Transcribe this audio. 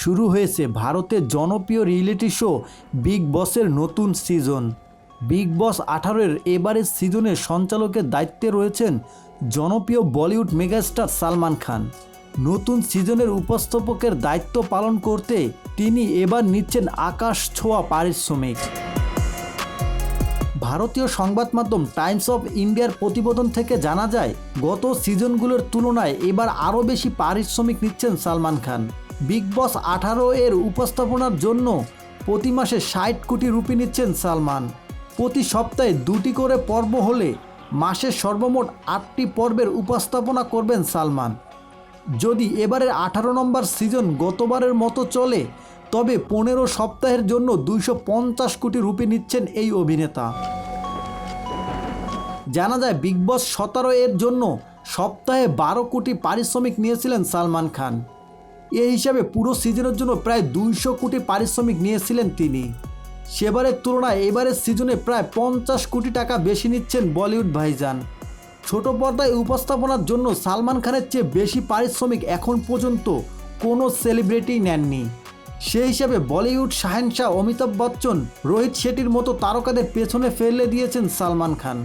শুরু হয়েছে ভারতের জনপ্রিয় রিয়েলিটি শো বিগ বসের নতুন সিজন। বিগ বস আঠারোর এবারের সিজনের সঞ্চালকের দায়িত্বে রয়েছেন জনপ্রিয় বলিউড মেগাস্টার সালমান খান। নতুন সিজনের উপস্থাপকের দায়িত্ব পালন করতে তিনি এবার নিচ্ছেন আকাশ ছোঁয়া পারিশ্রমিক। ভারতীয় সংবাদ মাধ্যম টাইমস অফ ইন্ডিয়ার প্রতিবেদন থেকে জানা যায়, গত সিজনগুলোর তুলনায় এবার আরও বেশি পারিশ্রমিক নিচ্ছেন সালমান খান। বিগ বস আঠারো এর উপস্থাপনার জন্য প্রতি মাসে ষাট কোটি রুপি নিচ্ছেন সালমান। প্রতি সপ্তাহে দুটি করে পর্ব হলে মাসের সর্বমোট আটটি পর্বের উপস্থাপনা করবেন সালমান। যদি এবারের আঠারো নম্বর সিজন গতবারের মতো চলে, তবে পনেরো সপ্তাহের জন্য দুইশো পঞ্চাশ কোটি রুপি নিচ্ছেন এই অভিনেতা। জানা যায় বিগ বস সতেরো এর জন্য সপ্তাহে বারো কোটি পারিশ্রমিক নিয়েছিলেন সালমান খান। এ হিসাবে পুরো সিজনের জন্য প্রায় দুইশো কোটি পারিশ্রমিক নিয়েছিলেন তিনি। সেবারের তুলনায় এবারের সিজনে প্রায় পঞ্চাশ কোটি টাকা বেশি নিচ্ছেন বলিউড ভাইজান। ছোট পর্দায় উপস্থাপনার জন্য সালমান খানের চেয়ে বেশি পারিশ্রমিক এখন পর্যন্ত কোনো সেলিব্রিটি নেননি। সেই হিসাবে বলিউড শাহেনশাহ, অমিতাভ বচ্চন, রোহিত শেঠির মতো তারকাদের পেছনে ফেলে দিয়েছেন সালমান খান।